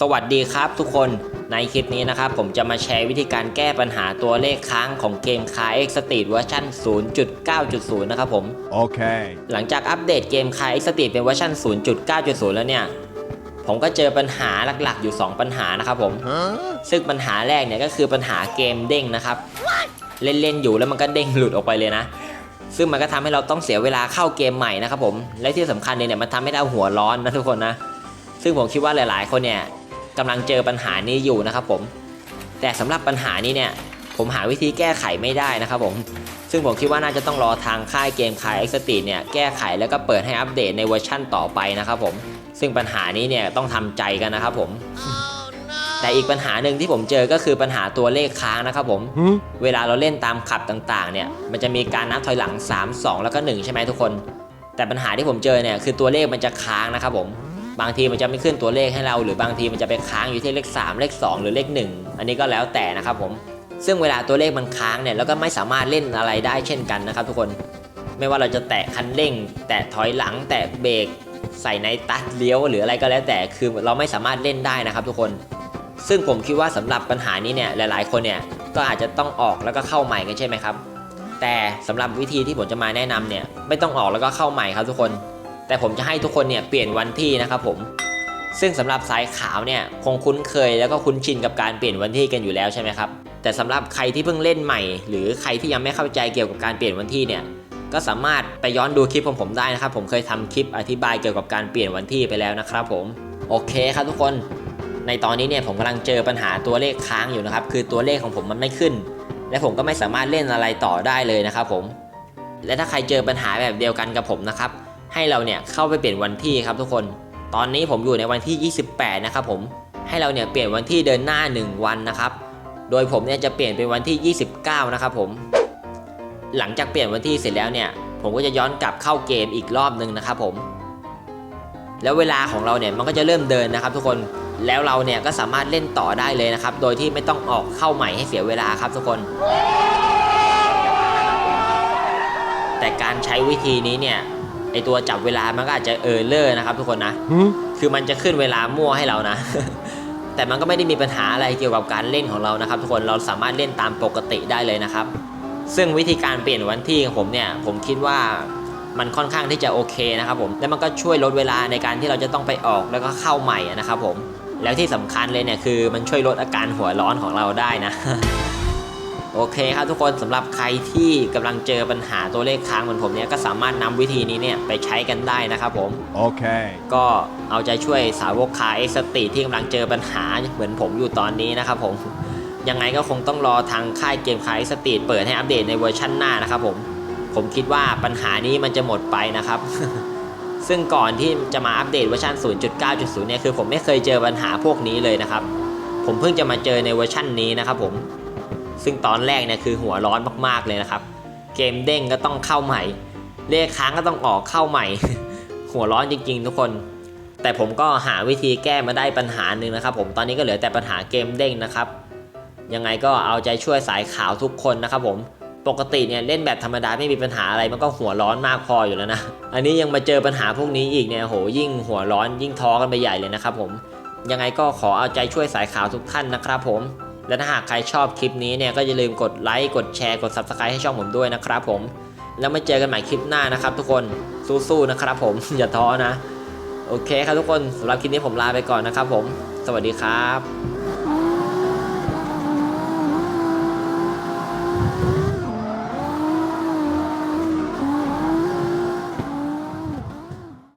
สวัสดีครับทุกคนในคลิปนี้นะครับ ผมจะมาแชร์วิธีการแก้ปัญหาตัวเลขค้างของเกม Car X Street เวอร์ชัน0.9.0 นะครับผม Okay. หลังจากอัปเดตเกม Car X Street เป็นเวอร์ชัน0.9.0 แล้วเนี่ย ผมก็เจอปัญหาหลักๆอยู่ 2 ปัญหานะครับผม Huh? ซึ่งปัญหาแรกเนี่ยก็คือปัญหาเกมเด้งนะครับ เล่นๆอยู่แล้วมันก็เด้งหลุดออกไปเลยนะ ซึ่งมันก็ทำให้เราต้องเสียเวลาเข้าเกมใหม่นะครับผมและที่สำคัญเนี่ยเนี่ยมันทำให้เราหัวร้อนนะทุกคนนะซึ่งผมคิดว่าหลาย ๆ คนเนี่ย กำลังเจอปัญหานี้อยู่นะครับผม แต่สำหรับปัญหานี้เนี่ย ผมหาวิธีแก้ไขไม่ได้นะครับผม ซึ่งผมคิดว่าน่าจะต้องรอทางค่ายเกมคายเอ็กซ์ตีเนี่ยแก้ไขแล้วก็เปิดให้อัปเดตในเวอร์ชั่นต่อไปนะครับผม ซึ่งปัญหานี้เนี่ยต้องทำใจกันนะครับผมแต่อีกปัญหาหนึ่งที่ผมเจอก็คือปัญหาตัวเลขค้างนะครับผม เวลาเราเล่นตามขับต่างๆ เนี่ย มันจะมีการนับถอยหลัง 3 2 แล้วก็ 1 ใช่ไหมทุกคน แต่ปัญหาที่ผมเจอเนี่ยคือตัวเลขมันจะค้างนะครับผม บางทีมันจะไม่ขึ้นตัวเลขให้เรา หรือบางทีมันจะไปค้างอยู่ที่เลข 3 เลข 2 หรือเลข 1 อันนี้ก็แล้วแต่นะครับผมซึ่งเวลาตัวเลขมันค้างเนี่ยแล้วก็ไม่สามารถเล่นอะไรได้เช่นกันนะครับทุกคนไม่ว่าเราจะแตะคันเร่ง แตะถอยหลัง แตะเบรกใส่ในตัดเลี้ยว หรืออะไรก็แล้วแต่คือเราไม่สามารถเล่นได้นะครับทุกคน ซึ่งผมคิดว่าสำหรับปัญหานี้เนี่ยหลาย ๆ คนเนี่ยก็อาจจะต้องออกแล้วก็เข้าใหม่กันใช่ไหมครับ แต่สำหรับวิธีที่ผมจะมาแนะนำเนี่ยไม่ต้องออกแล้วก็เข้าใหม่ครับทุกคน แต่ผมจะให้ทุกคนเนี่ยเปลี่ยนวันที่นะครับผมซึ่งสำหรับสายขาวเนี่ยคงคุ้นเคยแล้วก็คุ้นชินกับการเปลี่ยนวันที่กันอยู่แล้วใช่ไหมครับแต่สำหรับใครที่เพิ่งเล่นใหม่ หรือใครที่ยังไม่เข้าใจเกี่ยวกับการเปลี่ยนวันที่เนี่ยก็สามารถไปย้อนดูคลิปของผมได้นะครับ ผมเคยทำคลิปอธิบายเกี่ยวกับการเปลี่ยนวันที่ไปแล้วนะครับผมโอเคครับทุกคน ในตอนนี้เนี่ยผมกำลังเจอปัญหาตัวเลขค้างอยู่นะครับคือตัวเลขของผมมันไม่ขึ้น และผมก็ไม่สามารถเล่นอะไรต่อได้เลยนะครับผม และถ้าใครเจอปัญหาแบบเดียวกันกับผมนะครับ ให้เราเนี่ยเข้าไปเปลี่ยนวันที่ครับทุกคน ตอนนี้ผมอยู่ในวันที่ 28 นะครับผม ให้เราเนี่ยเปลี่ยนวันที่เดินหน้า 1 วันนะครับ โดยผมเนี่ยจะเปลี่ยนเป็นวันที่ 29 นะครับผม หลังจากเปลี่ยนวันที่เสร็จแล้วเนี่ย ผมก็จะย้อนกลับเข้าเกมอีกรอบหนึ่งนะครับผม แล้วเวลาของเราเนี่ยมันก็จะเริ่มเดินนะครับ ทุกคน แล้วเราเนี่ยก็สามารถเล่นต่อได้เลยนะครับ โดยที่ไม่ต้องออกเข้าใหม่ให้เสียเวลาครับทุกคนแต่การใช้วิธีนี้เนี่ย ไอตัวจับเวลามันก็อาจจะเออเลอร์นะครับทุกคนนะ Huh? คือมันจะขึ้นเวลามั่วให้เรานะ แต่มันก็ไม่ได้มีปัญหาอะไรเกี่ยวกับการเล่นของเรานะครับ ทุกคนเราสามารถเล่นตามปกติได้เลยนะครับ ซึ่งวิธีการเปลี่ยนวันที่ของผมเนี่ยผมคิดว่ามันค่อนข้างที่จะโอเคนะครับผมและมันก็ช่วยลดเวลาในการที่เราจะต้องไปออกแล้วก็เข้าใหม่นะครับผมแล้วที่สำคัญเลยเนี่ยคือมันช่วยลดอาการหัวร้อนของเราได้นะ โอเคครับทุกคนสำหรับใครที่กำลังเจอปัญหาตัวเลขค้างเหมือนผมเนี่ยก็สามารถนำวิธีนี้เนี่ยไปใช้กันได้นะครับผม Okay. ก็เอาใจช่วยสาวกคาเอ็กซ์ตีที่กำลังเจอปัญหาเหมือนผมอยู่ตอนนี้นะครับผมยังไงก็คงต้องรอทางค่ายเกมคาเอ็กซ์ตีเปิดให้อัปเดตในเวอร์ชันหน้านะครับผม ผมคิดว่าปัญหานี้มันจะหมดไปนะครับซึ่งก่อนที่จะมาอัปเดตเวอร์ชัน0.9.0 เนี่ยคือผมไม่เคยเจอปัญหาพวกนี้เลยนะครับ ผมเพิ่งจะมาเจอในเวอร์ชันนี้นะครับผม ซึ่งตอนแรกเนี่ยคือหัวร้อนมากๆเลยนะครับ เกมเด้งก็ต้องเข้าใหม่ เลขค้างก็ต้องออกเข้าใหม่ หัวร้อนจริง ๆ ทุกคน แต่ผมก็หาวิธีแก้มาได้ปัญหาหนึ่งนะครับ ผมตอนนี้ก็เหลือแต่ปัญหาเกมเด้งนะครับ ยังไงก็เอาใจช่วยสายขาวทุกคนนะครับผมปกติเนี่ยเล่นแบบธรรมดาไม่มีปัญหาอะไรมันก็หัวร้อนมากพออยู่แล้วนะ อันนี้ยังมาเจอปัญหาพวกนี้อีกเนี่ยโหยิ่งหัวร้อนยิ่งท้อกันไปใหญ่เลยนะครับผม ยังไงก็ขอเอาใจช่วยสายขาวทุกท่านนะครับผม และถ้าหากใครชอบคลิปนี้เนี่ยก็อย่าลืมกดไลค์กดแชร์กด Subscribe ให้ช่องผมด้วยนะครับผม แล้วมาเจอกันใหม่คลิปหน้านะครับ ทุกคนสู้ๆนะครับ ผมอย่าท้อนะ โอเคครับทุกคนสำหรับคลิปนี้ผมลาไปก่อนนะครับ ผม สวัสดีครับ